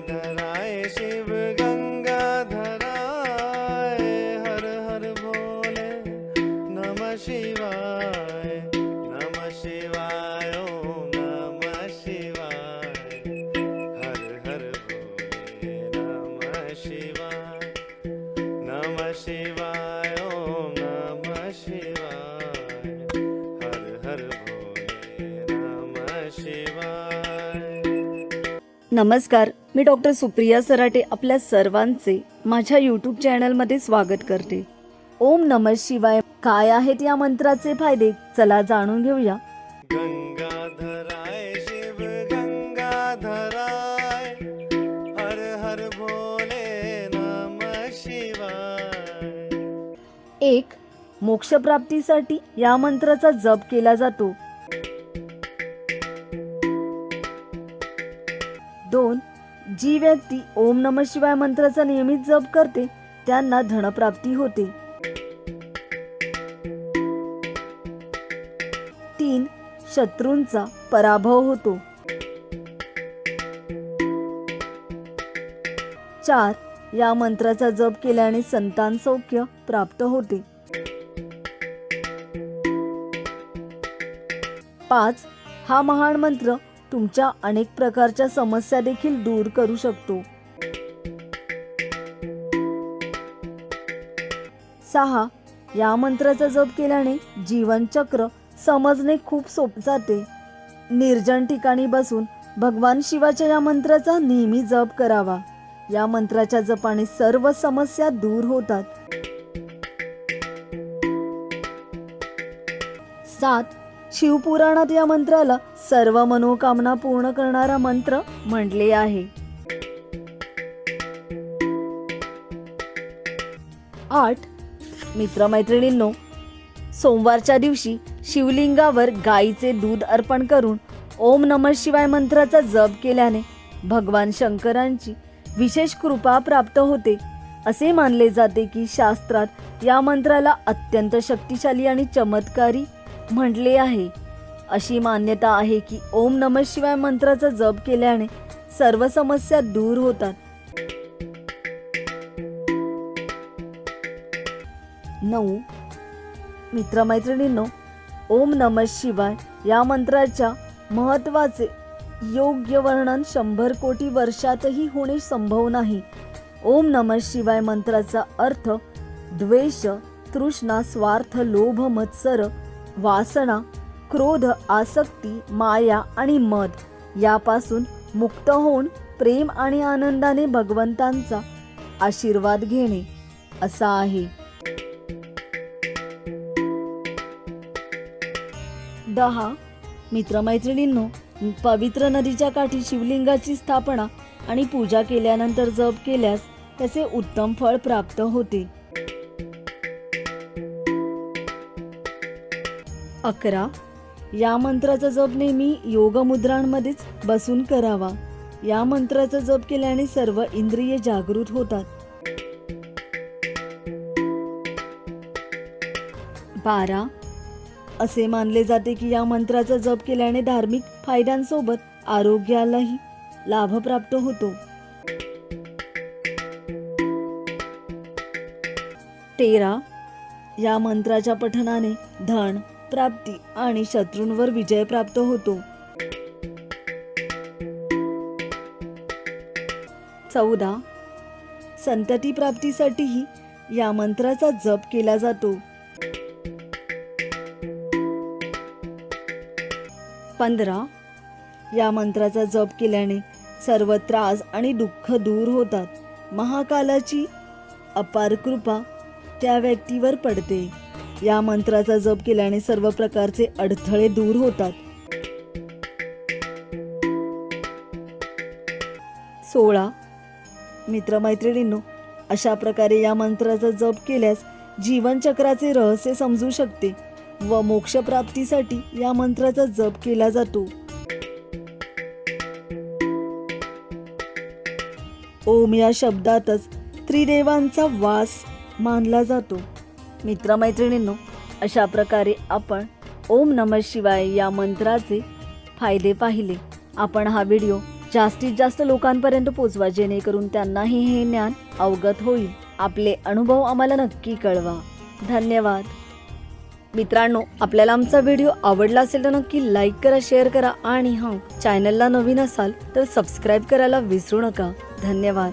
गंगाधराय शिव नमस्कार मी डॉक्टर सुप्रिया सराटे आपल्या सर्वांचे माझ्या यूट्यूब चॅनलमध्ये स्वागत करते. ओम नम शिवाय. काय आहेत या मंत्राचे फायदे? चला जाणून घेऊया. गंगाधराय शिव गंगाधराय. हर हर भोले नमः शिवाय. एक मोक्षप्राप्तीसाठी या मंत्राचा जप केला जातो. दोन जी व्यक्ती ओम नम शिवाय मंत्राचा नियमित जप करते त्यांना धनप्राप्ती होते. तीन शत्रूंचा पराभव होतो. चार या मंत्राचा जप केल्याने संतान सौख्य प्राप्त होते. पाच हा महान मंत्र तुमच्या अनेक प्रकारच्या समस्या देखील दूर करू शकतो. सहा या मंत्राचा जप केल्याने जीवनचक्र समजणे खूप सोपे जाते. निर्जन ठिकाणी बसून भगवान शिवाच्या या मंत्राचा नेहमी जप करावा. या मंत्राच्या जपाने सर्व समस्या दूर होतात. सात शिवपुराणात या मंत्राला सर्व मनोकामना पूर्ण करणारा मंत्र म्हटले आहे. आठ मित्रमैत्रिणींनो सोमवारच्या दिवशी शिवलिंगावर गाईचे दूध अर्पण करून ओम नम शिवाय मंत्राचा जप केल्याने भगवान शंकरांची विशेष कृपा प्राप्त होते. असे मानले जाते की शास्त्रात या मंत्राला अत्यंत शक्तिशाली आणि चमत्कारी म्हटले आहे. अशी मान्यता आहे की ओम नम शिवाय मंत्राचा जप केल्याने सर्व समस्या दूर होतात. नऊ. मित्रमैत्रिणींनो ओम नम शिवाय या मंत्राच्या महत्त्वाचे योग्य वर्णन शंभर कोटी वर्षातही होणे संभव नाही. ओम नम शिवाय मंत्राचा अर्थ द्वेष तृष्णा स्वार्थ लोभ मत्सर वासना क्रोध आसक्ती माया आणि मद यापासून मुक्त होऊन प्रेम आणि आनंदाने भगवंतांचा आशीर्वाद घेणे असा आहे. दहा. मित्रमैत्रिणींनो पवित्र नदीच्या काठी शिवलिंगाची स्थापना आणि पूजा केल्यानंतर जप केल्यास त्याचे उत्तम फळ प्राप्त होते. अकरा. या मंत्राचा जप नेहमी योग मुद्रांमध्येच बसून करावा. या मंत्राचा जप केल्याने सर्व इंद्रिय जागृत होतात. बारा. असे मानले जाते की या मंत्राचा जप केल्याने धार्मिक फायद्यांसोबत आरोग्यालाही लाभ प्राप्त होतो. तेरा. या मंत्राच्या पठणाने धन प्राप्ती आणि शत्रूंवर विजय प्राप्त होतो. चौदा. संतती प्राप्तीसाठीही या मंत्राचा जप केला जातो. पंधरा. या मंत्राचा जप केल्याने सर्व त्रास आणि दुःख दूर होतात. महाकालाची अपार कृपा त्या व्यक्तीवर पडते. या मंत्राचा जप केल्याने सर्व प्रकारचे अडथळे दूर होतात. सोळा. मित्रमैत्रिणींनो अशा प्रकारे या मंत्राचा जप केल्यास जीवनचक्राचे रहस्य समजू शकते व मोक्षप्राप्तीसाठी या मंत्राचा जप केला जातो. ओम या शब्दातच त्रिदेवांचा वास मानला जातो. मित्रमैत्रिणींनो अशा प्रकारे आपण ओम नम शिवाय या मंत्राचे फायदे पाहिले. आपण हा व्हिडिओ जास्तीत जास्त लोकांपर्यंत पोचवा जेणेकरून त्यांनाही हे ज्ञान अवगत होईल. आपले अनुभव आम्हाला नक्की कळवा. धन्यवाद. मित्रांनो आपल्याला आमचा व्हिडिओ आवडला असेल तर नक्की लाईक करा शेअर करा आणि हां चॅनलला नवीन असाल तर सबस्क्राईब करायला विसरू नका. धन्यवाद.